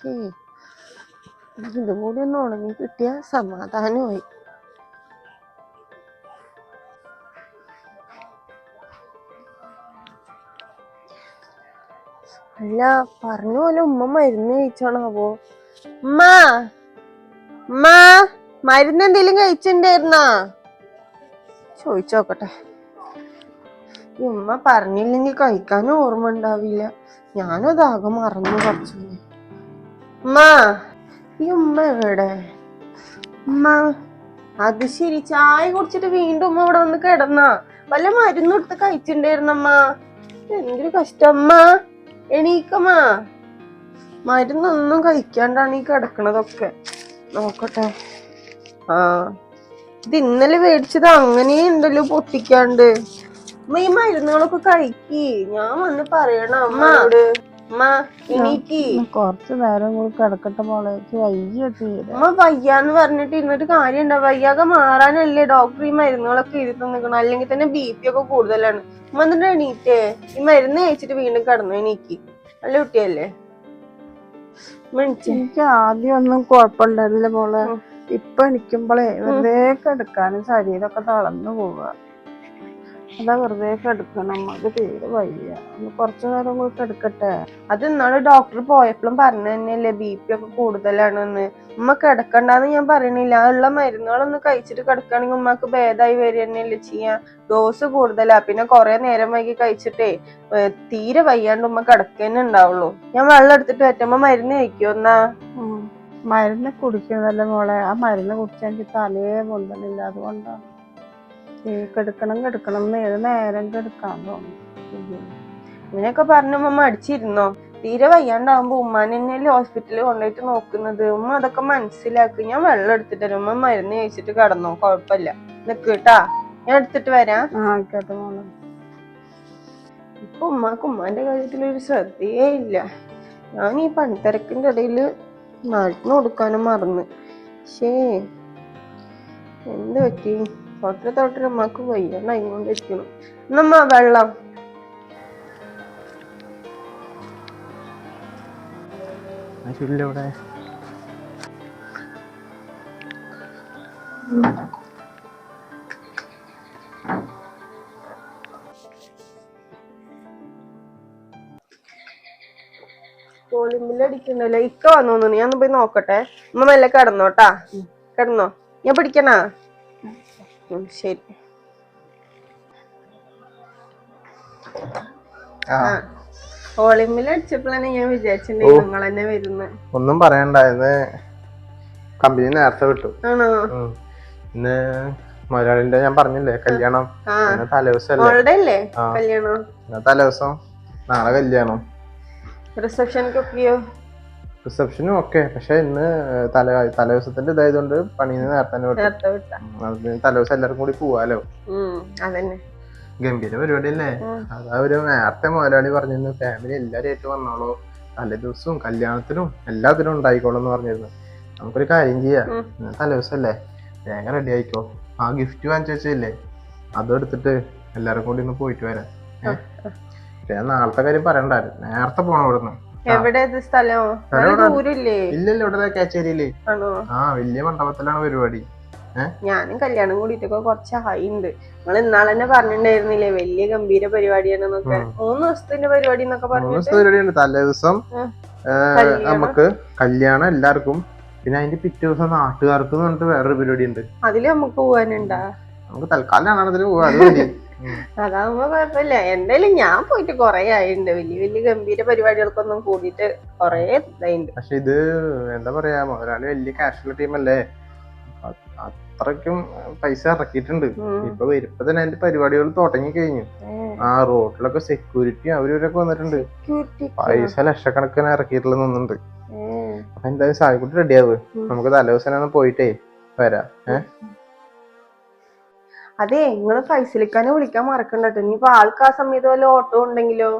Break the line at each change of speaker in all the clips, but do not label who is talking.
ശ്ശേ. ഇതും കൂടി ഒന്ന് ഉണങ്ങി കിട്ടിയ സമാധാനമായി. അല്ല പറഞ്ഞ പോലെ ഉമ്മ മരുന്ന് കഴിച്ചാണാവോ ഉമ്മ ഉമ്മ മരുന്ന് എന്തെങ്കിലും കഴിച്ചിട്ടുണ്ടായിരുന്നാ ചോദിച്ചോക്കട്ടെ ഉമ്മ പറഞ്ഞില്ലെങ്കിൽ കഴിക്കാനും ഓർമ്മ ഉണ്ടാവില്ല. ഞാനതാകെ മറന്നു കുറച്ചു ഉമ്മ ഈ ഉമ്മ എവിടെ? ഉമ്മ അത് ശരി ചായ കുടിച്ചിട്ട് വീണ്ടും ഉമ്മ ഇവിടെ വന്ന് കിടന്ന. വല്ല മരുന്നും എടുത്ത് കഴിച്ചിട്ടുണ്ടായിരുന്നമ്മ എന്തൊരു കഷ്ടമ്മ എണീക്കമ്മ. മരുന്നൊന്നും കഴിക്കാണ്ടാണ് ഈ കിടക്കണതൊക്കെ. നോക്കട്ടെ. ആ ഇത് ഇന്നലെ മേടിച്ചത് അങ്ങനെ ഉണ്ടല്ലോ പൊട്ടിക്കാണ്ട്. അമ്മ ഈ മരുന്നുകളൊക്കെ കഴിക്കി. ഞാൻ വന്ന് പറയണം അമ്മ
കുറച്ച് നേരം കൂടി കിടക്കട്ടെ മോളെ. വയ്യ
അമ്മ വയ്യാന്ന് പറഞ്ഞിട്ട് ഇരുന്നിട്ട് കാര്യമുണ്ടോ? വയ്യാകെ മാറാനല്ലേ ഡോക്ടർ ഈ മരുന്നുകളൊക്കെ എഴുതി നിൽക്കണം അല്ലെങ്കിൽ തന്നെ ബി പി ഒക്കെ കൂടുതലാണ്. അമ്മ എന്നിട്ട് എണീറ്റേ. ഈ മരുന്ന് കഴിച്ചിട്ട് വീണ്ടും കിടന്നു എനിക്ക് നല്ല കുട്ടിയല്ലേ?
എനിക്ക് ആദ്യം ഒന്നും കുഴപ്പമുണ്ടായിരുന്നില്ല മോളെ. ഇപ്പൊ എണിക്കുമ്പോളേ വെറുതെ കിടക്കാനും ശരീരമൊക്കെ തളർന്നു പോവുക. അതാ വെറുതെ എടുക്കണം അത് തീരെ വയ്യ. ഒന്ന് കുറച്ചു നേരം കൂടി എടുക്കട്ടെ
അത് ഇന്നാൾ ഡോക്ടർ പോയപ്പോഴും പറഞ്ഞു തന്നെയല്ലേ ബി പി ഒക്കെ കൂടുതലാണെന്ന്. ഉമ്മ കിടക്കണ്ടെന്ന് ഞാൻ പറയണില്ല. ഉള്ള മരുന്നുകളൊന്ന് കഴിച്ചിട്ട് കിടക്കുകയാണെങ്കിൽ ഉമ്മക്ക് ഭേദമായി വരിക തന്നെയല്ലേ ചെയ്യാ. ഡോസ് കൂടുതലാ. പിന്നെ കുറെ നേരം വൈകി കഴിച്ചിട്ടേ തീരെ വയ്യാണ്ട് ഉമ്മ കിടക്കന്നെ ഉണ്ടാവുള്ളൂ ഞാൻ വെള്ളം എടുത്തിട്ട് പറ്റുമ്പോ മരുന്ന് കഴിക്കോ എന്നാ
മരുന്ന് കുടിക്കുന്നതല്ലേ മോളെ. ആ മരുന്ന് കുടിച്ചാൽ തലേ തലയെ പൊന്തലില്ല അതുകൊണ്ടാണ് കിടക്കണം കിടക്കണം എന്ന് ഏത് നേരം കിടക്കാൻ തോന്നുന്നു
ഇങ്ങനെയൊക്കെ പറഞ്ഞു ഉമ്മ അടിച്ചിരുന്നോ തീരെ വയ്യാണ്ടാവുമ്പോ ഉമ്മാനെ തന്നെയല്ലേ ഹോസ്പിറ്റലിൽ കൊണ്ടുപോയിട്ട് നോക്കുന്നത്? ഉമ്മ അതൊക്കെ മനസ്സിലാക്കി. ഞാൻ വെള്ളം എടുത്തിട്ട് തരും ഉമ്മ മരുന്ന് കഴിച്ചിട്ട് കടന്നോ? കുഴപ്പമില്ല. നിക്ക് കേട്ടാ ഞാൻ എടുത്തിട്ട് വരാം.
ആയിക്കോട്ടെ മോളെ.
ഇപ്പൊ ഉമ്മാക്ക് ഉമ്മാന്റെ കാര്യത്തിൽ ഒരു ശ്രദ്ധയേ ഇല്ല. ഞാൻ ഈ പണിത്തിരക്കിന്റെ ഇടയിൽ മരുന്ന് കൊടുക്കാനും മറന്ന്. ശേ എന്ത് പറ്റി? തൊട്ടര തൊട്ടര ഉമ്മാക്ക് വയ്യാണ്ടായി കൊണ്ടിരിക്കണം നമ്മ വെള്ളം.
ഇവിടെ
കോളിമ്പിൽ അടിക്കണ്ടല്ലോ. ഇക്ക വന്നു ഞാൻ പോയി നോക്കട്ടെ. അമ്മ മെല്ലെ കിടന്നോട്ടാ കിടന്നോ. ഞാൻ പിടിക്കണാ? ശരി. ഞാൻ വിചാരിച്ചിട്ടുണ്ടെങ്കിൽ നിങ്ങൾ തന്നെ വരുന്നത്
ഒന്നും പറയണ്ടായിരുന്നു കമ്പനി നേരത്തെ വിട്ടു.
ആണോ.
ഇന്ന് മലയാളിന്റെ ഞാൻ പറഞ്ഞില്ലേ കല്യാണം.
ആ. കല്യാണം.
തലേദിവസം നാളെ കല്യാണം.
റിസപ്ഷനൊക്കെയോ
റിസപ്ഷനും ഒക്കെ. പക്ഷെ ഇന്ന് തലേ തലേദിവസത്തിന്റെ ഇതായതുകൊണ്ട് പണിന്ന് നേരത്തെ തന്നെ വിട്ടു. തലേദിവസം എല്ലാവർക്കും കൂടി പോവാലോ? ഗംഭീര പരിപാടി
അല്ലേ
അതാ ഒരു നേരത്തെ മുതലാളി പറഞ്ഞിരുന്നു ഫാമിലി എല്ലാരും ആയിട്ട് വന്നോളൂ. തലേ ദിവസവും കല്യാണത്തിനും എല്ലാത്തിനും ഉണ്ടായിക്കോളും എന്ന് പറഞ്ഞിരുന്നു. നമുക്കൊരു കാര്യം ചെയ്യാം. തലേദിവസം അല്ലേ വേഗം റെഡി ആയിക്കോ? ആ ഗിഫ്റ്റ് വാങ്ങിച്ചു വെച്ചില്ലേ? അതും എടുത്തിട്ട് എല്ലാരും കൂടി ഒന്ന് പോയിട്ട് വരാം? ഞാൻ നാളത്തെ കാര്യം പറയണ്ടായിരുന്നു. നേരത്തെ പോണം ഇവിടുന്ന്
എവിടെ സ്ഥലം?
ഇല്ലല്ലോ ഇവിടെ
കാച്ചേരിയിൽ.
ആ വലിയ മണ്ഡപത്തിലാണ് പരിപാടി.
ഞാനും കല്യാണം കൂടിയിട്ടൊക്കെ കുറച്ച് ഹൈ ഉണ്ട്. നിങ്ങൾ ഇന്നാളെ തന്നെ പറഞ്ഞിട്ടുണ്ടായിരുന്നില്ലേ വലിയ ഗംഭീര പരിപാടിയാണെന്നൊക്കെ?
ഉം.
മൂന്ന് ദിവസത്തിന്റെ പരിപാടി എന്നൊക്കെ പറഞ്ഞിട്ട്?
ദിവസത്തെ ദിവസം. നമുക്ക് കല്യാണം എല്ലാവർക്കും. പിന്നെ അതിന്റെ പിറ്റേ ദിവസം നാട്ടുകാർക്ക് വേറൊരു പരിപാടി ഉണ്ട്
അതിൽ നമുക്ക് പോവാനുണ്ടാ?
നമുക്ക് തൽക്കാലം കാണാനത്തിന് പോവാ.
അതാവുമ്പോ കുഴപ്പമില്ല എന്തായാലും ഞാൻ പോയിട്ട് കൊറേ ആയിട്ടുണ്ട് വലിയ വലിയ ഗംഭീര പരിപാടികൾക്കൊന്നും കൂടിയിട്ട് കൊറേ ഇതായിട്ടുണ്ട്
പക്ഷെ ഇത് എന്താ പറയാ ഒരാൾ വലിയ കാഷ്വൽ ടീമല്ലേ അല്ലേ? അത്രയ്ക്കും പൈസ ഇറക്കിയിട്ടുണ്ട്. ഇപ്പൊ വരുമ്പോ തന്നെ അതിന്റെ പരിപാടികൾ തുടങ്ങി കഴിഞ്ഞു. ആ റോഡിലൊക്കെ സെക്യൂരിറ്റി അവരവരൊക്കെ വന്നിട്ടുണ്ട്. പൈസ ലക്ഷക്കണക്കിന് ഇറക്കിയിട്ടുള്ള നിന്നുണ്ട്
ഉം.
അപ്പൊ എന്തായാലും സായിക്കുട്ടി റെഡിയാവ് നമുക്ക് തലേദിവസം പോയിട്ടേ വരാം. ഏഹ്
അതെ നിങ്ങൾ ഫൈസലിക്കാനെ വിളിക്കാൻ മറക്കണ്ട കേട്ടോ ഇനിയിപ്പോ ആൾക്ക് ആ സമയത്ത് വല്ല ഓട്ടോ ഉണ്ടെങ്കിലോ?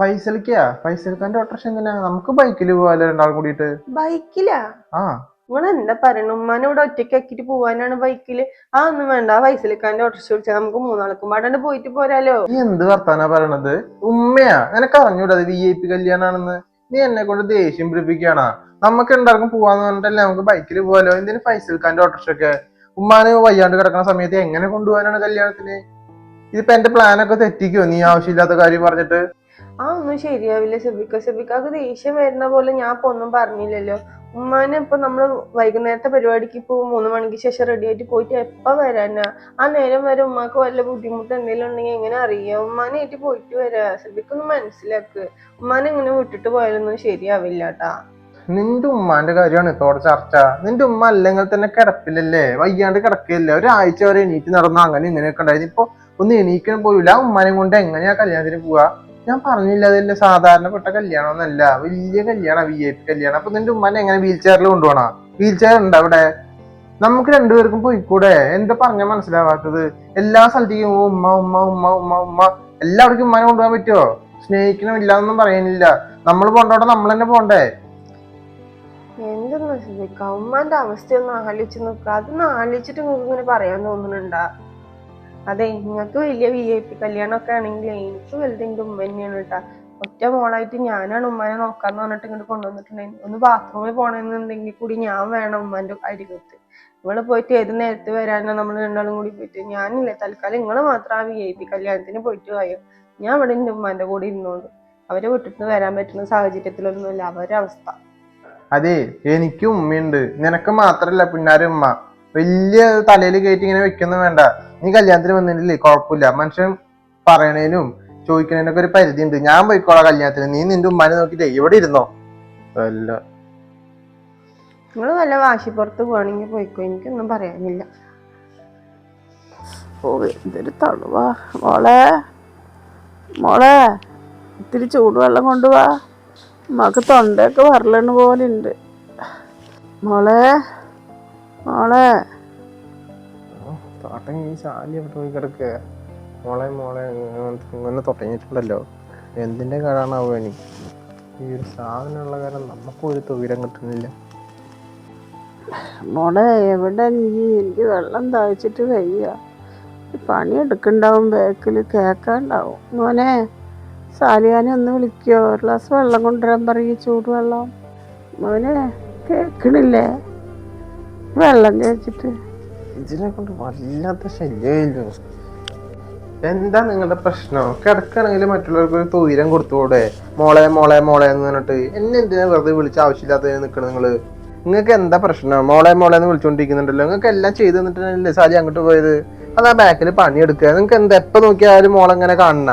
ഫൈസലിക്കാ? ഫൈസലിക്കാന്റെ ഓട്ടോറിക്ഷ എന്തിനാ നമുക്ക് ബൈക്കിൽ പോവാലോ രണ്ടാളും കൂടിയിട്ട്?
ബൈക്കിലാ?
ആ.
നിങ്ങൾ എന്താ പറയണ? ഉമ്മാനെ ഇവിടെ ഒറ്റയ്ക്ക് ആക്കിട്ട് പോവാനാണ് ബൈക്കിൽ. ആ ഒന്നും വേണ്ട. ആ ഫൈസലിക്കാന്റെ ഓട്ടോ വിളിച്ചാൽ നമുക്ക് മൂന്നാൾക്കും പാടാണ്ട് പോയിട്ട് പോരാലോ.
നീ എന്ത് വർത്താനാ പറയണത്? ഉമ്മയാ? നിനക്ക് അറിഞ്ഞൂടാ വി ഐ പി കല്യാണാണെന്ന്? നീ എന്നെ കൊണ്ട് ദേഷ്യം പിടിപ്പിക്കുകയാണോ? നമുക്ക് എല്ലാവർക്കും പോവാന്ന് പറഞ്ഞിട്ടല്ലേ നമുക്ക് ബൈക്കിൽ പോവാലോ? എന്തിനു ഫൈസൽഖാന്റെ ഓട്ടോറിക്ഷയൊക്കെ? ഉമ്മാന് വയ്യാണ്ട് കിടക്കുന്ന സമയത്ത് എങ്ങനെ കൊണ്ടുപോകാനാണ് കല്യാണത്തിന്? ഇതിപ്പോ എന്റെ പ്ലാനൊക്കെ തെറ്റിക്കോ? നീ ആവശ്യമില്ലാത്ത കാര്യം പറഞ്ഞിട്ട്.
ആ ഒന്നും ശരിയാവില്ല സെബിക്ക. സെബിക്കാക്ക് ദേഷ്യം വരുന്ന പോലെ ഞാൻ ഇപ്പൊ ഒന്നും പറഞ്ഞില്ലല്ലോ. ഉമ്മാനെ ഇപ്പൊ നമ്മൾ വൈകുന്നേരത്തെ പരിപാടിക്ക് ഇപ്പൊ മൂന്ന് മണിക്ക് ശേഷം റെഡി ആയിട്ട് പോയിട്ട് എപ്പ വരാനാ? ആ നേരം വരെ ഉമ്മാക്ക് വല്ല ബുദ്ധിമുട്ട് എന്തെങ്കിലും ഉണ്ടെങ്കിൽ എങ്ങനെ അറിയാം? ഉമ്മാനെ ആയിട്ട് പോയിട്ട് വരാ. സെബിക്കൊന്ന് മനസ്സിലാക്ക്. ഉമ്മാനെ ഇങ്ങനെ വിട്ടിട്ട് പോയാലൊന്നും ശരിയാവില്ല ട്ടാ.
നിന്റെ ഉമ്മാന്റെ കാര്യമാണ് ഇപ്പൊ അവിടെ ചർച്ച. നിന്റെ ഉമ്മ അല്ലെങ്കിൽ തന്നെ കിടപ്പില്ലല്ലേ വയ്യാണ്ട് കിടക്കില്ല ഒരാഴ്ച വരെ എണീറ്റ് നടന്ന? അങ്ങനെ ഇങ്ങനെയൊക്കെ ഉണ്ടായിരുന്നു. ഇപ്പൊ ഒന്ന് എണീക്കാൻ പോയില്ല ആ ഉമ്മാനെ കൊണ്ട് എങ്ങനെയാ കല്യാണത്തിന് പോവാ ഞാൻ പറഞ്ഞില്ല അതല്ലേ. സാധാരണപ്പെട്ട കല്യാണമൊന്നല്ല വലിയ കല്യാണം വി ഐ പി കല്യാണം. അപ്പൊ നിന്റെ ഉമ്മാനെ എങ്ങനെ വീൽ ചെയറിൽ കൊണ്ടുപോകണം? വീൽ ചെയർ ഉണ്ട് അവിടെ? നമുക്ക് രണ്ടുപേർക്കും പോയിക്കൂടെ? എന്താ പറഞ്ഞാൽ മനസ്സിലാവാത്തത്? എല്ലാ സ്ഥലത്തേക്കും ഉമ്മ ഉമ്മ ഉമ്മ ഉമ്മ ഉമ്മ. എല്ലാവർക്കും ഉമ്മാനെ കൊണ്ടുപോകാൻ പറ്റുമോ? സ്നേഹിക്കണമില്ല എന്നൊന്നും പറയുന്നില്ല നമ്മൾ പോണ്ടോടെ നമ്മൾ തന്നെ പോണ്ടേ
എന്തെന്ന് സെബിക്ക ഉമ്മാന്റെ അവസ്ഥയൊന്ന് ആലോചിച്ച് നോക്കുക അതൊന്ന് ആലോചിച്ചിട്ട് നിങ്ങൾക്ക് ഇങ്ങനെ പറയാൻ തോന്നുന്നുണ്ട? അതെ നിങ്ങൾക്ക് വലിയ വി ഐ പി കല്യാണമൊക്കെ ആണെങ്കിൽ എനിക്ക് വലുത് എന്റെ ഉമ്മ തന്നെയാണ് കേട്ടാ ഒറ്റ മോളായിട്ട് ഞാനാണ് ഉമ്മാനെ നോക്കാന്ന് പറഞ്ഞിട്ട് ഇങ്ങോട്ട് കൊണ്ടുവന്നിട്ടുണ്ടായിരുന്നു. ഒന്ന് ബാത്റൂമിൽ പോണെന്നുണ്ടെങ്കിൽ കൂടി ഞാൻ വേണം ഉമ്മാന്റെ അരികത്ത്. ഇവൾ പോയിട്ട് ഏത് നേരത്ത് വരാനോ നമ്മൾ രണ്ടാളും കൂടി പോയിട്ട്? ഞാനില്ലേ തൽക്കാലം നിങ്ങൾ മാത്രം ആ വി ഐ പി കല്യാണത്തിന് പോയിട്ട് പോയോ ഞാൻ ഇവിടെ ഉമ്മാന്റെ കൂടെ ഇരുന്നോണ്ട് അവരെ വിട്ടിട്ട് വരാൻ പറ്റുന്ന സാഹചര്യത്തിലൊന്നുമില്ല അവരുടെ അവസ്ഥ
അതെ എനിക്കും ഉമ്മയുണ്ട്. നിനക്ക് മാത്രല്ല പിന്നാരെ ഉമ്മ. വലിയ തലയിൽ കയറ്റി ഇങ്ങനെ വെക്കൊന്നും വേണ്ട. നീ കല്യാണത്തിന് വന്നിട്ടില്ലേ? കുഴപ്പമില്ല. മനുഷ്യൻ പറയണേനും ചോദിക്കണേനൊക്കെ ഒരു പരിധി ഉണ്ട് ഞാൻ പോയിക്കോളാം കല്യാണത്തിന്. നീ നിന്റെ ഉമ്മാനെ നോക്കിട്ടേ ഇവിടെ ഇരുന്നോ? അല്ല.
നിങ്ങൾ വാശി പുറത്ത് പോകണെങ്കിൽ പോയിക്കോ. എനിക്കൊന്നും പറയാനില്ല.
ഓ എന്തൊരു തണുവാ മോളെ മോളെ ഇത്തിരി ചൂടുവെള്ളം കൊണ്ടുവാ. ഉമ്മക്ക് തൊണ്ടയൊക്കെ വരലണ പോലെ ഉണ്ട് മോളെ. മോളെ
തോട്ടം ഈ ശാലി എവിടെ പോയി കിടക്കുക മോളെ മോളെ ഇങ്ങനെ തുടങ്ങിയിട്ടുണ്ടല്ലോ. എന്തിന്റെ കാരണമാവോ ഇനി? ഈ ഒരു സാധനമുള്ള കാരണം നമുക്ക് ഒരു തൊഴിലും കിട്ടുന്നില്ല.
മോളെ എവിടെ നീ എനിക്ക് വെള്ളം താഴ്ച്ചിട്ട് വയ്യ. ഈ പണി എടുക്കണ്ടാവും ബാക്കിൽ കേക്കാണ്ടാവും മോനെ. സാലിയാനെ ഒന്ന് വിളിക്കോ. ഒരു ഗ്ലാസ് വെള്ളം കൊണ്ടുവരാൻ പറയൂ ചൂടുവെള്ളം. മോനെ കേക്കണില്ലേ? വെള്ളം ചേച്ചിട്ട്
ഇതിനെ കൊണ്ട് വല്ലാത്ത ശല്യമായിരുന്നു എന്താ നിങ്ങളുടെ പ്രശ്നം? കിടക്കണെങ്കിൽ മറ്റുള്ളവർക്ക് ഒരു തൊയിരം കൊടുത്തുകൂടെ മോളെ മോളെ മോളെ എന്ന് പറഞ്ഞിട്ട് എന്നെ എന്തിനാ വെറുതെ വിളിച്ച് ആവശ്യമില്ലാത്തതിന് നിൽക്കണം നിങ്ങൾ? നിങ്ങൾക്ക് എന്താ പ്രശ്നം? മോളെ മോളെ എന്ന് വിളിച്ചുകൊണ്ടിരിക്കുന്നുണ്ടല്ലോ നിങ്ങൾക്ക് എല്ലാം ചെയ്തു തന്നിട്ടല്ലേ സാലി അങ്ങോട്ട് പോയത്? അത് ബാക്കിൽ പണിയെടുക്കുക. നിങ്ങൾക്ക് എന്താ എപ്പോൾ നോക്കിയാലും മോളെങ്ങനെ കാണണ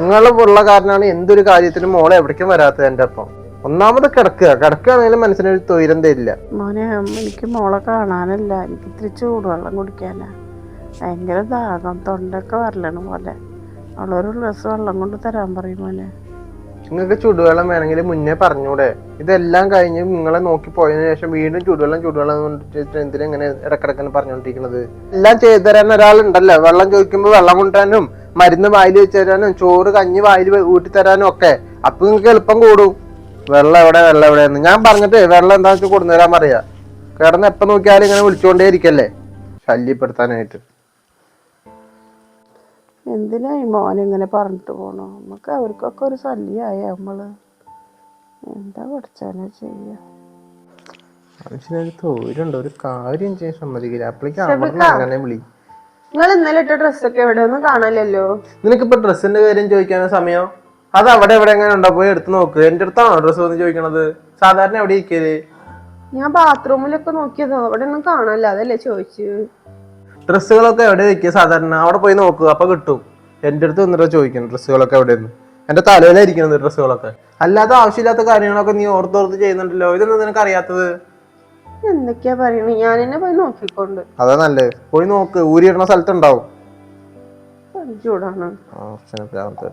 നിങ്ങൾ ഉള്ള കാരണമാണ് എന്തൊരു കാര്യത്തിനും മോളെ എവിടേക്കും വരാത്തത് എന്റെ ഒപ്പം. ഒന്നാമത് കിടക്കുക. കിടക്കുകയാണെങ്കിലും മനസ്സിനൊരു തൊയിരം ഇല്ല
മോനെ എനിക്ക് മോളെ കാണാനല്ല. എനിക്ക് ഇത്തിരി ചൂടുവെള്ളം കുടിക്കാനാ. ഭയങ്കര ദാഹം. തൊണ്ടൊക്കെ വരലണ പോലെ അവളൊരു ഗ്ലാസ് വെള്ളം കൊണ്ട് തരാൻ പറയും മോനെ.
നിങ്ങൾക്ക് ചുടുവെള്ളം വേണമെങ്കിൽ മുന്നേ പറഞ്ഞൂടെ. ഇതെല്ലാം കഴിഞ്ഞ് നിങ്ങളെ നോക്കി പോയതിനു ശേഷം വീണ്ടും ചുടുവെള്ളം ചുടുവെള്ളം പറഞ്ഞിട്ട് എന്തിനാ ഇങ്ങനെ ഇടക്കിടക്കിന് പറഞ്ഞുകൊണ്ടിരിക്കുന്നത് എല്ലാം ചെയ്തു തരാൻ ഒരാളുണ്ടല്ലോ. വെള്ളം ചോദിക്കുമ്പോൾ വെള്ളം കൊണ്ടുവരാനും മരുന്ന് വായിൽ വെച്ച് തരാനും ചോറ് കഞ്ഞി വായിൽ ഊട്ടി തരാനും ഒക്കെ. അപ്പൊ നിങ്ങൾക്ക് എളുപ്പം കൂടും. വെള്ളം എവിടെ വെള്ളം എവിടെയെന്ന്. ഞാൻ പറഞ്ഞിട്ട് വെള്ളം എന്താ വെച്ചാൽ കൊണ്ടുവരാൻ പറയാ കിടന്ന് എപ്പം നോക്കിയാലും ഇങ്ങനെ വിളിച്ചുകൊണ്ടേ ഇരിക്കല്ലേ ശല്യപ്പെടുത്താനായിട്ട്.
എന്തിനാ ഈ മോൻ ഇങ്ങനെ പറഞ്ഞിട്ട് പോണു? നമുക്ക് അവർക്കൊക്കെ ഒരു ശല്യമായ നമ്മൾ. എന്താ പഠിച്ചാലോ ചെയ്യാ?
മനുഷ്യനൊരു തൊഴിലുണ്ട്. ഒരു കാര്യം ചെയ്യാൻ സമ്മതിക്കില്ല. അപ്പോഴേക്കും അങ്ങനെ വിളി
നിങ്ങൾ ഇന്നലെ ഇട്ട ഡ്രസ്സൊക്കെ എവിടെ ഒന്നും കാണാനില്ലല്ലോ.
നിനക്കിപ്പോ ഡ്രസ്സിന്റെ കാര്യം ചോദിക്കാൻ സമയം? അത് അവിടെ എവിടെ എങ്ങനെ ഉണ്ടോ? പോയി എടുത്ത് നോക്ക്. എന്റെ അടുത്താണോ ഡ്രസ്സ് വന്ന് ചോദിക്കണത്? സാധാരണ എവിടെ ഇരിക്കൽ?
ഞാൻ ബാത്റൂമിലൊക്കെ നോക്കിയതോ. അവിടെ ഒന്നും കാണാനില്ല. അതല്ലേ ചോദിച്ചു.
ഡ്രസ്സുകളൊക്കെ എവിടെ വെക്കുക സാധാരണ അവിടെ പോയി നോക്കുക അപ്പൊ കിട്ടും. എന്റെ അടുത്ത് വന്നിട്ട് ചോദിക്കണം ഡ്രസ്സുകളൊക്കെ എവിടെയെന്ന്. എന്റെ തലയിലായിരിക്കുന്നത് ഡ്രസ്സുകളൊക്കെ. അല്ലാതെ ആവശ്യമില്ലാത്ത കാര്യങ്ങളൊക്കെ നീ ഓർത്തോർത്ത് ചെയ്യുന്നുണ്ടല്ലോ. ഇതൊന്നും നിനക്ക് അറിയാത്തത്
എന്തൊക്കെയാ പറയണേ? ഞാൻ എന്നെ പോയി നോക്കിക്കൊണ്ട്.
അതാ നല്ലത് പോയി നോക്ക്. ഊരിയിടുന്ന സ്ഥലത്തുണ്ടാവും.
ചൂടാണ്.
ആവശ്യമില്ലാത്ത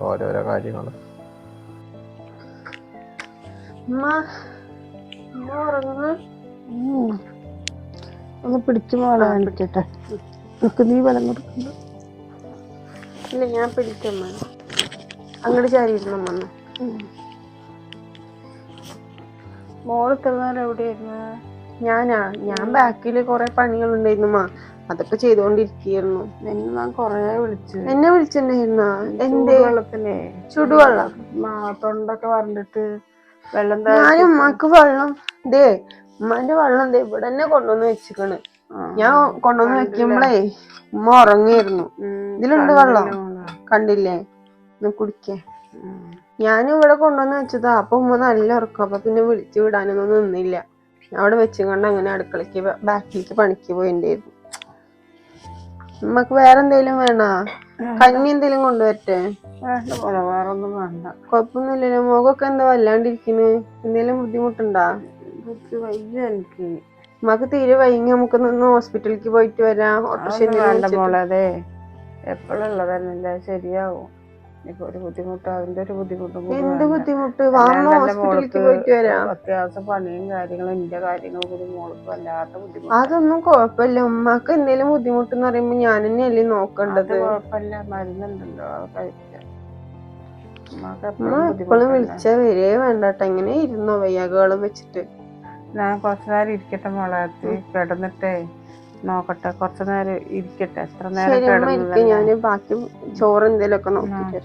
ഓരോരോ കാര്യങ്ങൾ
ഉമ്മ ഉമ്മ ഉറങ്ങുന്നു
ഉം. ഒന്ന് പിടിച്ചു മോളെ. കാണിക്കട്ടെ നിനക്ക് നീ ബലം കൊടുക്കണ്ട
ഇല്ല ഞാൻ പിടിക്കമ്മ അങ്ങോട്ട് ചാരിയിരുന്നു അമ്മ
മോൾ ഇത്ര നേരം എവിടെയായിരുന്നു?
ഞാനാ? ഞാൻ ബാക്കിൽ കുറെ പണികൾ ഉണ്ടായിരുന്നു അമ്മ അതൊക്കെ ചെയ്തുകൊണ്ടിരിക്കുകയായിരുന്നു
നിന്നെ ഞാൻ കൊറേ വിളിച്ചു.
എന്നെ വിളിച്ചിട്ടുണ്ടായിരുന്ന? എന്റെ
വെള്ളത്തിനെ
ചുടുവെള്ളം
മാ തൊണ്ടൊക്കെ വരണ്ടിട്ട് വെള്ളം
ഞാൻ ഉമ്മാക്ക് വെള്ളം ദേ ഉമ്മാന്റെ വെള്ളം ദേ ഇവിടെ തന്നെ കൊണ്ടുവന്ന് വെച്ചിക്കണ്. ഞാൻ കൊണ്ടുവന്ന് വെക്കുമ്പളേ ഉമ്മ ഉറങ്ങിയിരുന്നു. ഇതിലുണ്ട് വെള്ളം? കണ്ടില്ലേ? കുടിക്കേ. ഞാനും ഇവിടെ കൊണ്ടുവന്ന് വെച്ചതാ. അപ്പൊ ഉമ്മ നല്ല ഉറക്കം. അപ്പൊ പിന്നെ വിളിച്ചു വിടാനൊന്നും നിന്നില്ല. അവിടെ വെച്ചും കൊണ്ട് അങ്ങനെ അടുക്കളക്ക് ബാക്കിലേക്ക് പണിക്ക് പോയിണ്ടായിരുന്നു ഉമ്മക്ക് വേറെ എന്തേലും വേണോ? കഞ്ഞി എന്തേലും കൊണ്ടുവരട്ടെ?
വേറൊന്നും വേണ്ട.
കൊഴപ്പൊന്നുമില്ലല്ലോ. മുഖമൊക്കെ എന്താ വല്ലാണ്ടിരിക്കുന്നു എന്തേലും ബുദ്ധിമുട്ടുണ്ടാ?
വയ്യ എനിക്ക്.
ഉമ്മക്ക് തീരെ വൈകി നമുക്ക് നിന്ന് ഹോസ്പിറ്റലിലേക്ക് പോയിട്ട് വരാം. ഓട്ടോറിക്ഷ
എപ്പോഴുള്ളതല്ല ശരിയാവും. ഒരു ബുദ്ധിമുട്ട് അതിന്റെ ഒരു ബുദ്ധിമുട്ടും
എന്ത് ബുദ്ധിമുട്ട്? ഹോസ്പിറ്റലിലേക്ക് പോയിട്ട് വരാം.
അത്യാവശ്യം പണിയും കാര്യങ്ങളും എന്റെ കാര്യങ്ങളും കൂടി മോൾക്ക് വല്ലാത്ത ബുദ്ധിമുട്ട്.
അതൊന്നും കുഴപ്പമില്ല. ഉമ്മാക്ക് എന്തെങ്കിലും ബുദ്ധിമുട്ടെന്ന് പറയുമ്പോ ഞാൻ തന്നെയല്ലേ നോക്കേണ്ടത്.
കുഴപ്പമില്ല. മരുന്നുണ്ടല്ലോ അത് കഴിക്കാം. ഉമ്മാക്ക്
ഉമ്മ
എപ്പോഴും
വിളിച്ച വരേ വേണ്ടട്ടോ. ഇങ്ങനെ ഇരുന്നോ വയ്യാകളും വെച്ചിട്ട്.
ഞാൻ കുറച്ചു നേരം ഇരിക്കട്ടെ മോളെ. കിടന്നിട്ടേ. നോക്കട്ടെ. കുറച്ചു നേരം ഇരിക്കട്ടെ. എത്ര നേരം
ഇരിക്കും. ബാക്കി ചോറ് എന്തെങ്കിലും ഒക്കെ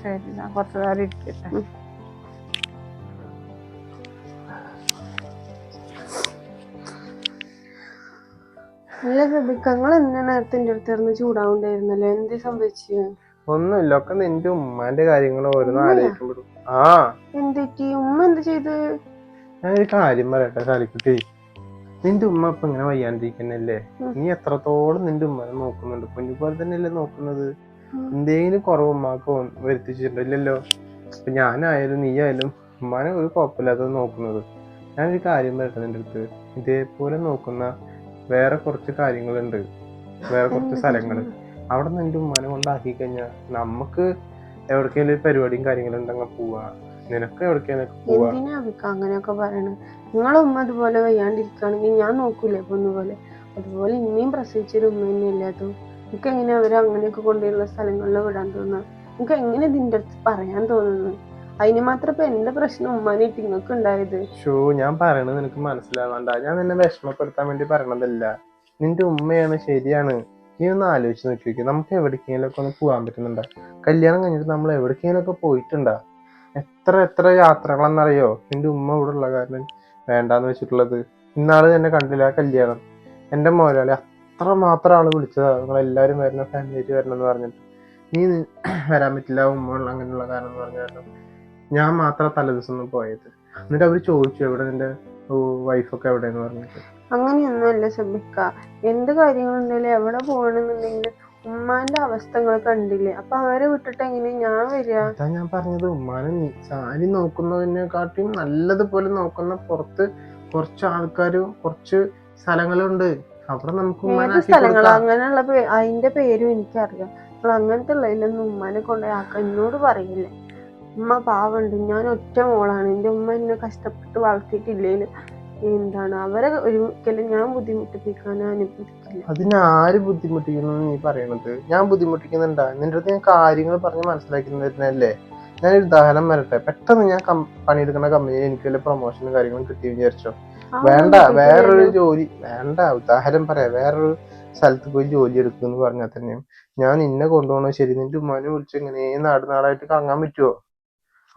ശരി. ഞാൻ കുറച്ചു നേരം ഇരിക്കട്ടെ.
അല്ല എന്തിനാ നേരത്തെ ചൂടാവുണ്ടായിരുന്നല്ലോ. എന്ത് സംഭവിച്ചു?
ഒന്നുമില്ല. ഒക്കെ നിന്റെ ഉമ്മാന്റെ കാര്യങ്ങൾ ഓരോന്ന് ആലോചിക്കുമ്പോഴും. ആ.
എന്തെറ്റി ഉമ്മ എന്ത് ചെയ്ത്?
ഞാനൊരു കാര്യം പറയട്ടെ സാലിക്കുട്ടി നിന്റെ ഉമ്മ ഇപ്പൊ ഇങ്ങനെ വയ്യാണ്ടിരിക്കുന്നല്ലേ. നീ എത്രത്തോളം നിന്റെ ഉമ്മനെ നോക്കുന്നുണ്ട്? കുഞ്ഞു പോലെ തന്നെയല്ലേ നോക്കുന്നത്? എന്തെങ്കിലും കുറവ് ഉമ്മാക്ക് വരുത്തിച്ചിട്ടുണ്ടോ ഇല്ലല്ലോ ഇപ്പൊ ഞാനായാലും നീ ആയാലും ഉമ്മാനെ ഒരു കുഴപ്പമില്ലാതെ നോക്കുന്നത്. ഞാനൊരു കാര്യം പറയട്ടെ നിന്റെ അടുത്ത്? ഇതേപോലെ നോക്കുന്ന വേറെ കുറച്ച് കാര്യങ്ങളുണ്ട്. വേറെ കുറച്ച് സ്ഥലങ്ങൾ അവിടെ നിന്റെ ഉമ്മാനെ കൊണ്ടാക്കി കഴിഞ്ഞാൽ നമുക്ക് എവിടേക്കെങ്കിലും പരിപാടിയും കാര്യങ്ങളും ഉണ്ടെങ്കിൽ പോവാ. നിനക്ക് എവിടേക്കെങ്കിലും പോവാ?
എന്തിനാ അവിക്ക അങ്ങനെയൊക്കെ പറയണത് നിങ്ങളെ ഉമ്മ അതുപോലെ വയ്യാണ്ടിരിക്കുകയാണെങ്കിൽ ഞാൻ നോക്കൂലേ ഇപ്പൊ ഒന്നുപോലെ അതുപോലെ ഇനിയും പ്രസവിച്ചൊരു ഉമ്മ തന്നെയല്ലേ അതും എനിക്ക് എങ്ങനെ അവരെ അങ്ങനെയൊക്കെ കൊണ്ടുള്ള സ്ഥലങ്ങളിൽ വിടാൻ തോന്നുക എനിക്ക് എങ്ങനെ ഇതിന്റെ അടുത്ത് പറയാൻ തോന്നുന്നു? അതിന് മാത്രം ഇപ്പൊ എന്റെ പ്രശ്നം ഉമ്മാനായിട്ട് നിങ്ങൾക്ക് ഉണ്ടായത്?
ഷോ ഞാൻ പറയണത് നിനക്ക് മനസ്സിലാവാണ്ട. ഞാൻ നിന്നെ വിഷമപ്പെടുത്താൻ വേണ്ടി പറയണതല്ല. നിന്റെ ഉമ്മയാണ് ശരിയാണ്. നീ ഒന്ന് ആലോചിച്ച് നോക്കി നമുക്ക് എവിടേക്കെങ്കിലും ഒക്കെ ഒന്ന് പോകാൻ പറ്റുന്നുണ്ടോ? കല്യാണം കഴിഞ്ഞിട്ട് നമ്മൾ എവിടേക്കെങ്കിലും ഒക്കെ പോയിട്ടുണ്ടാ? എത്ര എത്ര യാത്രകളെന്നറിയോ? എന്റെ ഉമ്മ ഇവിടെ ഉള്ള കാരണം വേണ്ടാന്ന് വെച്ചിട്ടുള്ളത്. ഇന്നാൾ തന്നെ കണ്ടില്ല കല്യാണം. എന്റെ മോലാളി അത്ര മാത്രം ആൾ വിളിച്ചതാ. നിങ്ങൾ എല്ലാരും വരണം ഫാമിലി ആയിട്ട് വരണം എന്ന് പറഞ്ഞിട്ട്. നീ വരാൻ പറ്റില്ല ഉമ്മ ഉള്ള അങ്ങനെയുള്ള കാരണം എന്ന് പറഞ്ഞ കാരണം. ഞാൻ മാത്രം തലേദിവസം ഒന്ന് പോയത്. എന്നിട്ട് അവർ ചോദിച്ചു എവിടെ നിന്റെ വൈഫൊക്കെ എവിടെയെന്ന് പറഞ്ഞിട്ട്.
അങ്ങനെയൊന്നുമല്ല ശ്രമിക്ക എന്ത് കാര്യങ്ങളുണ്ടെങ്കിലും എവിടെ പോകണമെന്നുണ്ടെങ്കിൽ ഉമ്മാന്റെ അവസ്ഥകൾ കണ്ടില്ലേ? അപ്പൊ അവരെ വിട്ടിട്ട് എങ്ങനെ ഞാൻ വരിക?
അതാ ഞാൻ പറഞ്ഞത്. ഉമ്മാനെ നീ- സാരി നോക്കുന്നതിനെക്കാട്ടിയും നല്ലതുപോലെ നോക്കുന്ന പുറത്ത് കുറച്ച് ആൾക്കാരും കുറച്ച് സ്ഥലങ്ങളുണ്ട്. അവിടെ നമുക്ക്
ഏത്
കൊടുക്കാം.
അങ്ങനെയുള്ള പേ- അതിന്റെ പേരും എനിക്കറിയാം. അപ്പോൾ അങ്ങനത്തെ ഉള്ളതിലൊന്നും ഉമ്മാനെ കൊണ്ട് ആക്കാൻ എന്നോട് പറയില്ല? ഉമ്മ പാവുണ്ട്. ഞാൻ ഒറ്റ മോളാണ്. എന്റെ ഉമ്മ എന്നെ കഷ്ടപ്പെട്ട് വളർത്തിയിട്ടില്ലേലും എന്താണ്? അവരെ ഒരിക്കലും ഞാൻ ബുദ്ധിമുട്ടിപ്പിക്കാൻ അനുവദിക്കില്ല.
അതിന് ആര് ബുദ്ധിമുട്ടിക്കുന്നു നീ പറയണത്? ഞാൻ ബുദ്ധിമുട്ടിക്കുന്നുണ്ടാ? നിന്റെ അടുത്ത് ഞാൻ കാര്യങ്ങൾ പറഞ്ഞ് ഞാൻ ഒരു ഉദാഹരണം വരട്ടെ പെട്ടെന്ന് ഞാൻ പണിയെടുക്കുന്ന കമ്പനിയിൽ എനിക്ക് വല്ല പ്രൊമോഷനും കാര്യങ്ങളും കിട്ടിയെന്ന് വിചാരിച്ചോ? വേണ്ട വേറൊരു ജോലി വേണ്ട ഉദാഹരണം പറയാം. വേറൊരു സ്ഥലത്ത് പോയി ജോലി എടുക്കുമെന്ന് പറഞ്ഞാൽ തന്നെയും ഞാൻ നിന്നെ കൊണ്ടുപോകണോ? ശരി നിന്റെ ഉമ്മാനെ വിളിച്ച് എങ്ങനെ നാട് നാടായിട്ട് കറങ്ങാൻ പറ്റുമോ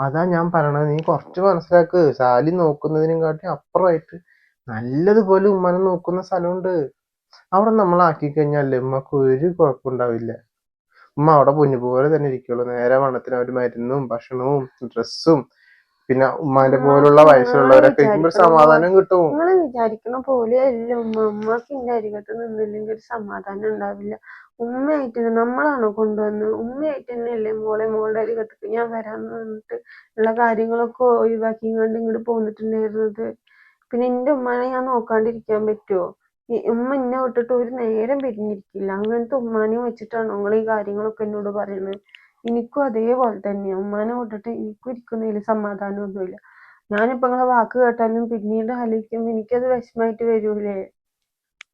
അതാ ഞാൻ പറയണത്. നീ കുറച്ച് മനസ്സിലാക്ക്. സാലി നോക്കുന്നതിനും കാട്ടി അപ്പുറമായിട്ട് നല്ലതുപോലെ ഉമ്മനെ നോക്കുന്ന സ്ഥലമുണ്ട്. അവിടെ നമ്മൾ ആക്കി കഴിഞ്ഞാലേ ഉമ്മക്ക് ഒരു കുഴപ്പമുണ്ടാവില്ല. ഉമ്മ അവിടെ പൊന്നു പോലെ തന്നെ ഇരിക്കുള്ളൂ. നേരെ വണ്ണത്തിന് അവർ മരുന്നും ഭക്ഷണവും ഡ്രസ്സും പിന്നെ ഉമ്മാന്റെ പോലുള്ള വയസ്സുള്ളവരൊക്കെ ഇരിക്കുമ്പോ ഒരു സമാധാനം കിട്ടും.
നിങ്ങൾ വിചാരിക്കണ പോലെ അല്ല ഉമ്മ. ഉമ്മക്ക് എന്റെ അരികത്ത് നിന്നില്ലെങ്കിൽ ഒരു സമാധാനം ഉണ്ടാവില്ല. ഉമ്മയായിട്ട് നമ്മളാണോ കൊണ്ടുവന്നത്? ഉമ്മയായിട്ട് തന്നെയല്ലേ മോളെ മോളുടെ അരികത്തേക്ക് ഞാൻ വരാന്ന് പറഞ്ഞിട്ട് ഉള്ള കാര്യങ്ങളൊക്കെ ഒഴിവാക്കി ഇങ്ങോട്ട് ഇങ്ങോട്ട് പോന്നിട്ടുണ്ടായിരുന്നത്. പിന്നെ എന്റെ ഉമ്മാനെ ഞാൻ നോക്കാണ്ടിരിക്കാൻ പറ്റുമോ ഉമ്മ എന്നെ വിട്ടിട്ട് ഒരു നേരം പിരിഞ്ഞിരിക്കില്ല. അങ്ങനത്തെ ഉമ്മാനെ വെച്ചിട്ടാണ് നിങ്ങൾ ഈ കാര്യങ്ങളൊക്കെ എന്നോട് പറയുന്നത്? എനിക്കും അതേപോലെ തന്നെ. ഉമ്മാനെ വിട്ടിട്ട് എനിക്കും ഇരിക്കുന്നതിൽ സമാധാനമൊന്നുമില്ല. ഞാനിപ്പോ നിങ്ങളെ വാക്ക് കേട്ടാലും പിന്നീട് ആലോചിക്കുമ്പോ എനിക്കത് വിഷമായിട്ട് വരൂലേ?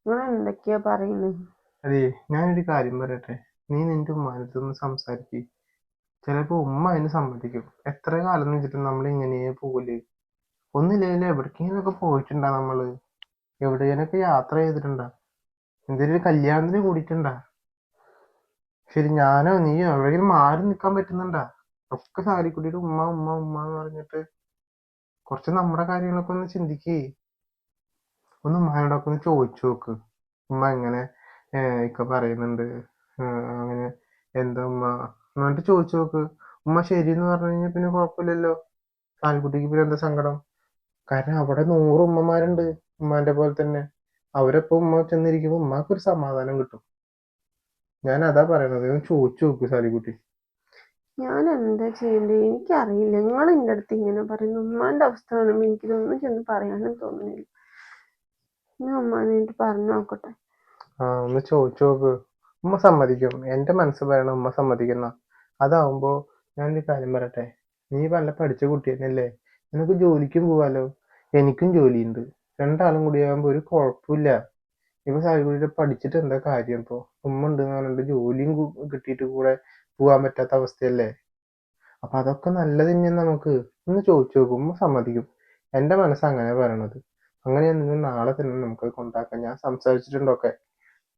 നിങ്ങൾ എന്തൊക്കെയാ പറയുന്നത്?
അതെ ഞാനൊരു കാര്യം പറയട്ടെ? നീ നിന്റെ ഉമ്മാനടുത്ത് ഒന്ന് സംസാരിക്ക്. ചിലപ്പോ ഉമ്മ അതിന് സമ്മതിക്കും. എത്ര കാലം എന്ന് വെച്ചിട്ട് നമ്മൾ ഇങ്ങനെ പോകൽ ഒന്നില്ലെങ്കിൽ എവിടേക്കെങ്കിലൊക്കെ പോയിട്ടുണ്ടാ നമ്മൾ? ഒക്കെ യാത്ര ചെയ്തിട്ടുണ്ടാ? എന്തെങ്കിലും ഒരു കല്യാണത്തിന് കൂടിയിട്ടുണ്ടാ? ശരി ഞാനോ നീയോ എവിടെയെങ്കിലും മാറി നിൽക്കാൻ പറ്റുന്നുണ്ടാ? ഒക്കെ സാരി സാരിക്കുട്ടിയുടെ ഉമ്മ ഉമ്മ ഉമ്മ എന്ന് പറഞ്ഞിട്ട് കുറച്ച് നമ്മുടെ കാര്യങ്ങളൊക്കെ ഒന്ന് ചിന്തിക്കേ. ഒന്ന് ഉമ്മാനോടൊക്കെ ഒന്ന് ചോദിച്ചു നോക്ക്. ഉമ്മ എങ്ങനെ ഇക്ക പറയുന്നുണ്ട്. ഏഹ് അങ്ങനെ എന്താ ഉമ്മ? എന്നിട്ട് ചോദിച്ചു നോക്ക്. ഉമ്മ ശരിയെന്ന് പറഞ്ഞു കഴിഞ്ഞാൽ പിന്നെ കുഴപ്പമില്ലല്ലോ. സാൽക്കുട്ടിക്ക് പിന്നെ എന്താ സങ്കടം? കാരണം അവിടെ നൂറ് ഉമ്മമാരുണ്ട് ഉമ്മാന്റെ പോലെ തന്നെ. അവരൊപ്പം ഉമ്മ ചെന്നിരിക്കുമ്പോൾ ഉമ്മാക്ക് ഒരു സമാധാനം കിട്ടും. ഞാൻ അതാ പറയുന്നത് ഒന്ന് ചോദിച്ചു നോക്ക് സാലിക്കുട്ടി.
ഞാൻ എന്താ ചെയ്യണ്ടത് എനിക്കറിയില്ല. നിങ്ങൾ എന്റെ അടുത്ത് ഇങ്ങനെ പറയുന്നു. ഉമ്മാന്റെ അവസ്ഥ കാണുമ്പോൾ എനിക്കിതൊന്നും ചെന്ന് പറയാനും തോന്നുന്നില്ല. ഞാൻ ഉമ്മാനായിട്ട് പറഞ്ഞു നോക്കട്ടെ.
ആ ഒന്ന് ചോദിച്ചു നോക്ക്. ഉമ്മ സമ്മതിക്കും. എന്റെ മനസ്സ് പറയണ ഉമ്മ സമ്മതിക്കുന്ന. അതാവുമ്പോ ഞാനൊരു കാര്യം പറയട്ടെ. നീ വല്ല പഠിച്ച കുട്ടി തന്നെയല്ലേ നിനക്ക് ജോലിക്കും പോവാലോ? എനിക്കും ജോലിയുണ്ട്. രണ്ടാളും കൂടി ആകുമ്പോൾ ഒരു കുഴപ്പമില്ല. ഇപ്പൊ സാരിക്കുട്ടിയുടെ പഠിച്ചിട്ട് എന്താ കാര്യം ഇപ്പൊ? ഉമ്മ ഉണ്ട് എന്ന് പറഞ്ഞിട്ട് ജോലിയും കിട്ടിയിട്ട് കൂടെ പോവാൻ പറ്റാത്ത അവസ്ഥയല്ലേ? അപ്പൊ അതൊക്കെ നല്ലത് തന്നെയാണ് നമുക്ക്. ഒന്ന് ചോദിച്ചു നോക്കും. ഉമ്മ സമ്മതിക്കും. എന്റെ മനസ്സ് അങ്ങനെ പറയണത്. അങ്ങനെയാണെങ്കിൽ നാളെ തന്നെ നമുക്ക് കൊണ്ടാക്കാം. ഞാൻ സംസാരിച്ചിട്ടുണ്ടൊക്കെ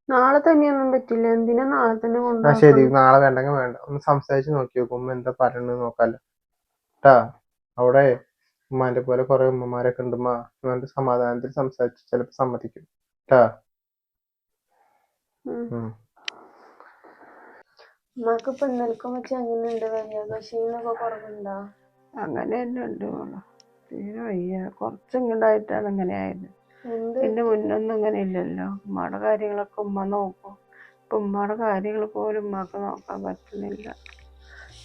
നാളെ തന്നെയൊന്നും പറ്റില്ല. എന്തിനാ നാളെ തന്നെ
ആ ശരി.
കൊണ്ടുപോകും
നാളെ വേണ്ടെങ്കിൽ വേണ്ട. ഒന്ന് സംസാരിച്ച് നോക്കി നോക്കും. ഉമ്മ എന്താ പറയണെന്ന് നോക്കാലോ. ട്ടാ അവിടെ ഉമ്മാന്റെ പോലെ കുറെ ഉമ്മമാരൊക്കെ ഉണ്ട് ഉമ്മ. എന്നിട്ട് സമാധാനത്തിൽ സംസാരിച്ച് ചിലപ്പോ സമ്മതിക്കും. ട്ടാ. ഉം.
ഉമ്മാക്ക് ഇപ്പൊ ഇന്നലക്കും വെച്ച് എങ്ങനെയുണ്ട് വയ്യ ക്ഷീണമൊക്കെ കുറവുണ്ടോ?
അങ്ങനെ തന്നെ ഉണ്ട് മോളെ. തീരെ വയ്യ. കുറച്ചിങ്ങോട്ടായിട്ടാണ് ഇങ്ങനെ ആയത്. ഇതിന്റെ മുന്നൊന്നും അങ്ങനെ ഇല്ലല്ലോ ഉമ്മയുടെ കാര്യങ്ങളൊക്കെ ഉമ്മ നോക്കും. ഇപ്പൊ ഉമ്മയുടെ കാര്യങ്ങൾ പോലും ഉമ്മക്ക് നോക്കാൻ പറ്റുന്നില്ല.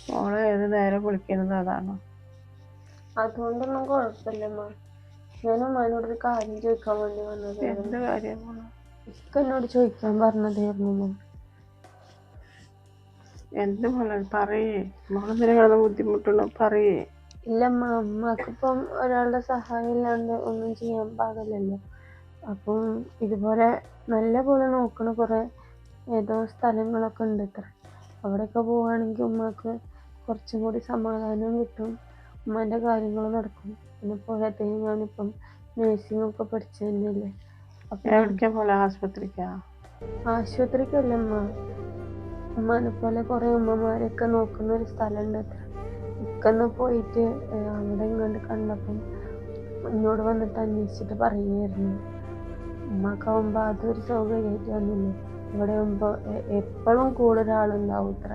മോളെ ഏത് നേരം വിളിക്കുന്നത് അതാണ്.
അതുകൊണ്ടൊന്നും കുഴപ്പമില്ല ഞാൻ ഉമ്മാനോട് ഒരു കാര്യം ചോദിക്കാൻ വേണ്ടി വന്നത്
എന്ത് കാര്യം
എന്നോട് ചോദിക്കാൻ പറഞ്ഞതായിരുന്നു.
എന്ത് മോളെ? പറയേ. മോളെന്തിനാ കിടന്ന് ബുദ്ധിമുട്ടുള്ളൂ പറയേ.
ഇല്ലമ്മ അമ്മക്കിപ്പം ഒരാളുടെ സഹായം ഇല്ലാണ്ട് ഒന്നും ചെയ്യാൻ പാടില്ലല്ലോ. അപ്പം ഇതുപോലെ നല്ല പോലെ നോക്കണ കുറേ ഏതോ സ്ഥലങ്ങളൊക്കെ ഉണ്ട് ഇത്ര അവിടെയൊക്കെ പോവുകയാണെങ്കിൽ ഉമ്മക്ക് കുറച്ചും കൂടി സമാധാനം കിട്ടും. ഉമ്മന്റെ കാര്യങ്ങൾ നടക്കും. പിന്നെ പോരാത്തതിന് ഞാനിപ്പം നേഴ്സിംഗ് ഒക്കെ പഠിച്ചു തന്നെയല്ലേ. അപ്പം
എവിടേക്കാ പോലെ ആസ്പത്രിക്കാ
ആശുപത്രിക്കല്ല ഉമ്മ. ഉമ്മാനെ പോലെ കുറെ ഉമ്മമാരെയൊക്കെ നോക്കുന്ന ഒരു സ്ഥലമുണ്ട് അത്ര ഇക്കൊന്ന് പോയിട്ട് അവിടെ ഇങ്ങോട്ട് കണ്ടപ്പം എന്നോട് വന്നിട്ട് അന്വേഷിച്ചിട്ട് പറയുമായിരുന്നു ഉമ്മക്കാവുമ്പോൾ അതൊരു സൗകര്യമായിട്ട് വന്നില്ലേ? ഇവിടെ ആകുമ്പോൾ എപ്പോഴും കൂടെ ഒരാളുണ്ടാവും ഇത്ര.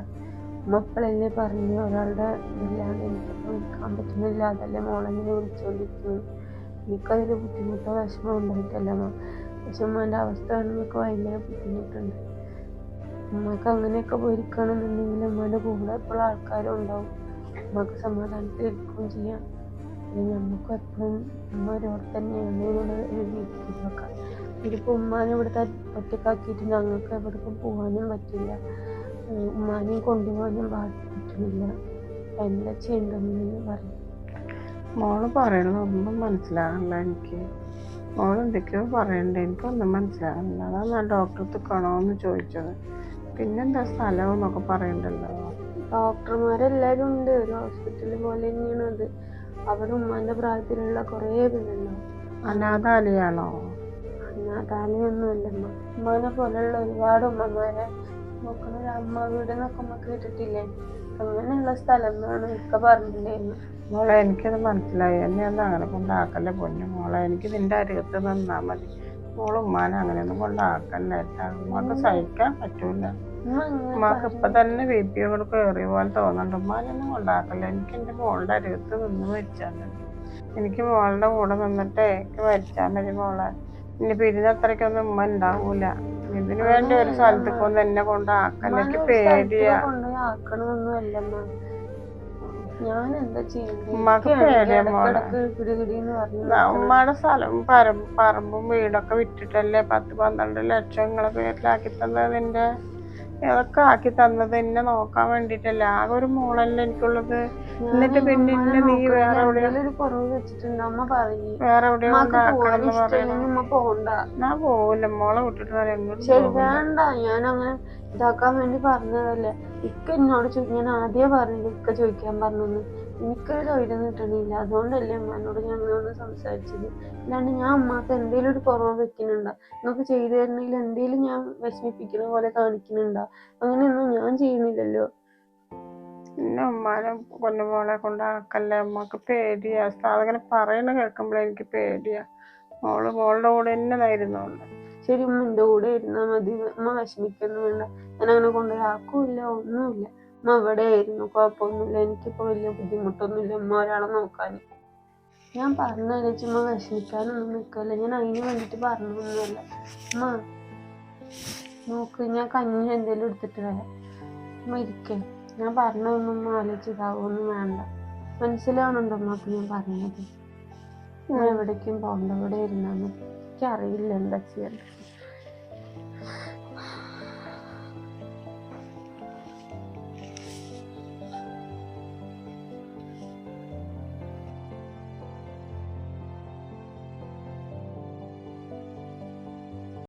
ഉമ്മ എപ്പോഴല്ലേ പറഞ്ഞു ഒരാളുടെ ഇതില്ലാണ്ട് എനിക്കിപ്പോൾ നിൽക്കാൻ പറ്റുന്നില്ല. അതല്ലേ മോളെങ്ങനെ വിളിച്ചുകൊണ്ടിരിക്കുന്നു എനിക്കതിൽ ബുദ്ധിമുട്ടോ വിഷമോ ഉണ്ടായിട്ടല്ല അമ്മ പക്ഷെ ഉമ്മന്റെ അവസ്ഥ കാണുമ്പോൾ ഭയങ്കര ബുദ്ധിമുട്ടുണ്ട്. ഉമ്മക്ക് അങ്ങനെയൊക്കെ പോയിരിക്കണമെന്നുണ്ടെങ്കിൽ ഉമ്മന്റെ കൂടെ എപ്പോഴും ആൾക്കാരും ഉണ്ടാവും. ഉമ്മക്ക് സമാധാനത്തിൽ ഇരിക്കുകയും ചെയ്യാം നമുക്ക് എപ്പോഴും ഒരോടെ തന്നെയാണ് എന്നുള്ള ഒരു രീതിയിലൊക്കെ ഇതിപ്പോൾ ഉമ്മാനെ ഇവിടുത്തെ ഒറ്റക്കാക്കിയിട്ട് ഞങ്ങൾക്ക് എവിടേക്കും പോകാനും പറ്റില്ല. ഉമ്മാനെയും കൊണ്ടുപോകാനും പറ്റുന്നില്ല. എന്താ ചെയ്യേണ്ടതെന്ന് പറയും.
മോൾ പറയണത് ഒന്നും മനസ്സിലാകണില്ല എനിക്ക്. മോൾ എന്തൊക്കെയോ പറയണ്ടേ. എനിക്കൊന്നും മനസ്സിലാകണില്ല അതാണ് ഞാൻ ഡോക്ടർക്ക് കാണുമെന്ന് ചോദിച്ചത്. പിന്നെന്താ സ്ഥലം എന്നൊക്കെ പറയണ്ടല്ലോ.
ഡോക്ടർമാരെല്ലാവരും ഉണ്ട്. ഒരു ഹോസ്പിറ്റൽ പോലെ തന്നെയാണ് അത്. അവിടെ ഉമ്മാന്റെ പ്രായത്തിലുള്ള കുറേ പേരുണ്ടാവും
അനാഥാലയാണോ
അനാഥാലയൊന്നുമല്ല ഉമ്മ ഉമ്മാനെ പോലെയുള്ള ഒരുപാട് ഉമ്മമാരെ നോക്കുന്ന ഒരു അമ്മ വീട് എന്നൊക്കെ കേട്ടിട്ടില്ലേ? അങ്ങനെയുള്ള സ്ഥലം എന്നാണ് ഒക്കെ പറഞ്ഞിട്ടുണ്ടായിരുന്നു
മോളെ എനിക്കത് മനസ്സിലായി. എന്നെ ഒന്നും അങ്ങനെ കൊണ്ടാക്കല്ലേ പൊന്നു മോളെ. എനിക്ക് നിന്റെ അരികത്ത് നിന്നാ മതി. മോൾ ഉമ്മാനെ അങ്ങനെയൊന്നും കൊണ്ടാക്കല്ലേ. ഉമ്മക്ക് സഹിക്കാൻ പറ്റൂല. ഉമ്മാക്ക് ഇപ്പൊ. തന്നെ ബി പി കൂടെ കയറിയ പോലെ തോന്നുന്നുണ്ട്. ഉമ്മാനൊന്നും കൊണ്ടാക്കല്ല. എനിക്ക് എന്റെ മോളുടെ അരുത്ത് നിന്ന് മരിച്ചാൽ എനിക്ക് മോളുടെ കൂടെ നിന്നിട്ടേ എനിക്ക് മരിച്ചാൽ മതി മോളെ. ഇനി പിരിഞ്ഞ അത്രയ്ക്കൊന്നും ഉമ്മ ഉണ്ടാവൂല. ഇതിന് വേണ്ടി ഒരു സ്ഥലത്തേക്കൊന്നും എന്നെ കൊണ്ടാക്കല്ല. എനിക്ക് പേടിയാ. ഉമ്മാക്ക് പേടിയാ മോളെ. ഉമ്മാടെ സ്ഥലം പറമ്പും വീടൊക്കെ വിറ്റിട്ടല്ലേ പത്ത് പന്ത്രണ്ട് ലക്ഷം നിങ്ങളെ പേരിലാക്കി തന്നത് നിന്റെ? ഇതൊക്കെ ആക്കി തന്നത് എന്നെ നോക്കാൻ വേണ്ടിട്ടല്ല. ആകെ ഒരു മോളല്ലേ എനിക്കുള്ളത്. എന്നിട്ട് പിന്നെ എന്നെ നീ വേറെ വേറെ എവിടെയോ ഞാൻ പോവില്ല മോളെ വിട്ടിട്ട് വരെ
വേണ്ട ഞാൻ അങ്ങനെ ഇതാക്കാൻ വേണ്ടി പറഞ്ഞതല്ലേ. ഇക്ക എന്നോട് ഞാൻ ആദ്യം പറഞ്ഞില്ല ഇക്ക ചോദിക്കാൻ പറഞ്ഞു എനിക്കൊരു തൊഴിൽ കിട്ടണില്ല അതുകൊണ്ടല്ലേ അമ്മനോട് ഞാൻ ഒന്ന് സംസാരിച്ചത്. അല്ലാണ്ട് ഞാൻ അമ്മയ്ക്ക് എന്തെങ്കിലും ഒരു കുറവ് വെക്കുന്നുണ്ട? നിങ്ങൾക്ക് ചെയ്തു തരണമെങ്കിൽ എന്തെങ്കിലും ഞാൻ വിഷമിപ്പിക്കുന്ന പോലെ കാണിക്കുന്നുണ്ടാ? അങ്ങനെയൊന്നും ഞാൻ ചെയ്യുന്നില്ലല്ലോ.
പിന്നെ ഉമ്മാനെ പൊന്നുമോളെ കൊണ്ടാക്കല്ലേ ഉമ്മക്ക് പേടിയാ? അതങ്ങനെ പറയണ കേൾക്കുമ്പോഴേ എനിക്ക് പേടിയാ. മോൾ മോളുടെ കൂടെ തന്നെ ആയിരുന്നോണ്ട്
ശരി ഉമ്മ എന്റെ കൂടെ ഇരുന്നാൽ മതി. ഉമ്മ വിഷമിക്കൊന്നും വേണ്ട. ഞാൻ അങ്ങനെ കൊണ്ടുപോയി ആക്കൂല്ല ഒന്നുമില്ല. ഉമ്മ ഇവിടെ ആയിരുന്നു കുഴപ്പമൊന്നുമില്ല. എനിക്കിപ്പോൾ വലിയ ബുദ്ധിമുട്ടൊന്നുമില്ല. ഉമ്മ ഒരാളെ നോക്കാൻ. ഞാൻ പറഞ്ഞു അമ്മ വിഷമിക്കാനൊന്നും നിൽക്കല്ല. ഞാൻ അതിന് വേണ്ടിയിട്ട് പറഞ്ഞതൊന്നുമല്ല അമ്മ നോക്ക് ഞാൻ കഞ്ഞി എന്തെങ്കിലും എടുത്തിട്ട് വരാം. ഉമ്മ ഇരിക്കേ. ഞാൻ പറഞ്ഞതൊന്നും ഉമ്മ ആലോചിതാവൊന്നും വേണ്ട. മനസ്സിലാവണുണ്ടോ ഉമ്മക്ക് ഞാൻ പറഞ്ഞത്? ഞാൻ എവിടേക്കും പോകണ്ട. ഇവിടെ ഇരുന്നാന്ന് എനിക്കറിയില്ല എന്താ ചെയ്യണ്ടത്.